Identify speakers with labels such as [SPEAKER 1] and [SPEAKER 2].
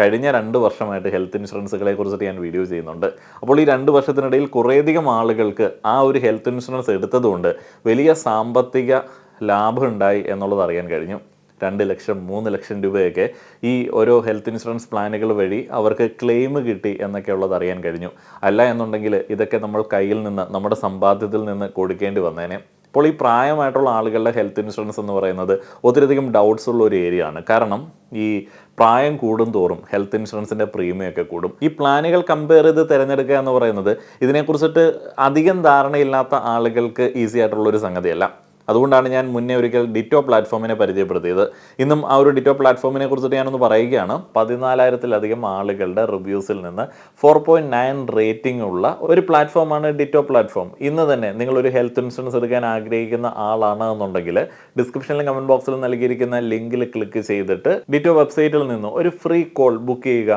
[SPEAKER 1] കഴിഞ്ഞ രണ്ട് വർഷമായിട്ട് ഹെൽത്ത് ഇൻഷുറൻസുകളെ കുറിച്ചിട്ട് ഞാൻ വീഡിയോ ചെയ്യുന്നുണ്ട്. അപ്പോൾ ഈ രണ്ട് വർഷത്തിനിടയിൽ കുറേയധികം ആളുകൾക്ക് ആ ഒരു ഹെൽത്ത് ഇൻഷുറൻസ് എടുത്തതുകൊണ്ട് വലിയ സാമ്പത്തിക ലാഭം ഉണ്ടായി എന്നുള്ളത് അറിയാൻ കഴിഞ്ഞു. രണ്ട് ലക്ഷം മൂന്ന് ലക്ഷം രൂപയൊക്കെ ഈ ഓരോ ഹെൽത്ത് ഇൻഷുറൻസ് പ്ലാനുകൾ വഴി അവർക്ക് ക്ലെയിം കിട്ടി എന്നൊക്കെ ഉള്ളത് അറിയാൻ കഴിഞ്ഞു. അല്ല എന്നുണ്ടെങ്കിൽ ഇതൊക്കെ നമ്മൾ കയ്യിൽ നിന്ന് നമ്മുടെ സമ്പാദ്യത്തിൽ നിന്ന് കൊടുക്കേണ്ടി വന്നേനെ. അപ്പോൾ ഈ പ്രായമായിട്ടുള്ള ആളുകളുടെ ഹെൽത്ത് ഇൻഷുറൻസ് എന്ന് പറയുന്നത് ഒത്തിരിയധികം ഡൗട്ട്സ് ഉള്ള ഒരു ഏരിയ ആണ്. കാരണം ഈ പ്രായം കൂടും തോറും ഹെൽത്ത് ഇൻഷുറൻസിന്റെ പ്രീമിയം ഒക്കെ കൂടും. ഈ പ്ലാനുകൾ കമ്പയർ ചെയ്ത് തിരഞ്ഞെടുക്കുക എന്ന് പറയുന്നത് ഇതിനെക്കുറിച്ചിട്ട് അധികം ധാരണയില്ലാത്ത ആളുകൾക്ക് ഈസി ആയിട്ടുള്ളൊരു സംഗതിയല്ല. അതുകൊണ്ടാണ് ഞാൻ മുന്നേ ഒരിക്കൽ ഡിറ്റോ പ്ലാറ്റ്ഫോമിനെ പരിചയപ്പെടുത്തിയത്. ഇന്നും ആ ഒരു ഡിറ്റോ പ്ലാറ്റ്ഫോമിനെ കുറിച്ചിട്ട് ഞാനൊന്ന് പറയുകയാണ്. പതിനാലായിരത്തിലധികം ആളുകളുടെ റിവ്യൂസിൽ നിന്ന് ഫോർ പോയിന്റ് നയൻ റേറ്റിംഗ് ഉള്ള ഒരു പ്ലാറ്റ്ഫോമാണ് ഡിറ്റോ പ്ലാറ്റ്ഫോം. ഇന്ന് തന്നെ നിങ്ങൾ ഒരു ഹെൽത്ത് ഇൻഷുറൻസ് എടുക്കാൻ ആഗ്രഹിക്കുന്ന ആളാണ് എന്നുണ്ടെങ്കിൽ ഡിസ്ക്രിപ്ഷനിലും കമന്റ് ബോക്സിൽ നൽകിയിരിക്കുന്ന ലിങ്കിൽ ക്ലിക്ക് ചെയ്തിട്ട് ഡിറ്റോ വെബ്സൈറ്റിൽ നിന്ന് ഒരു ഫ്രീ കോൾ ബുക്ക് ചെയ്യുക.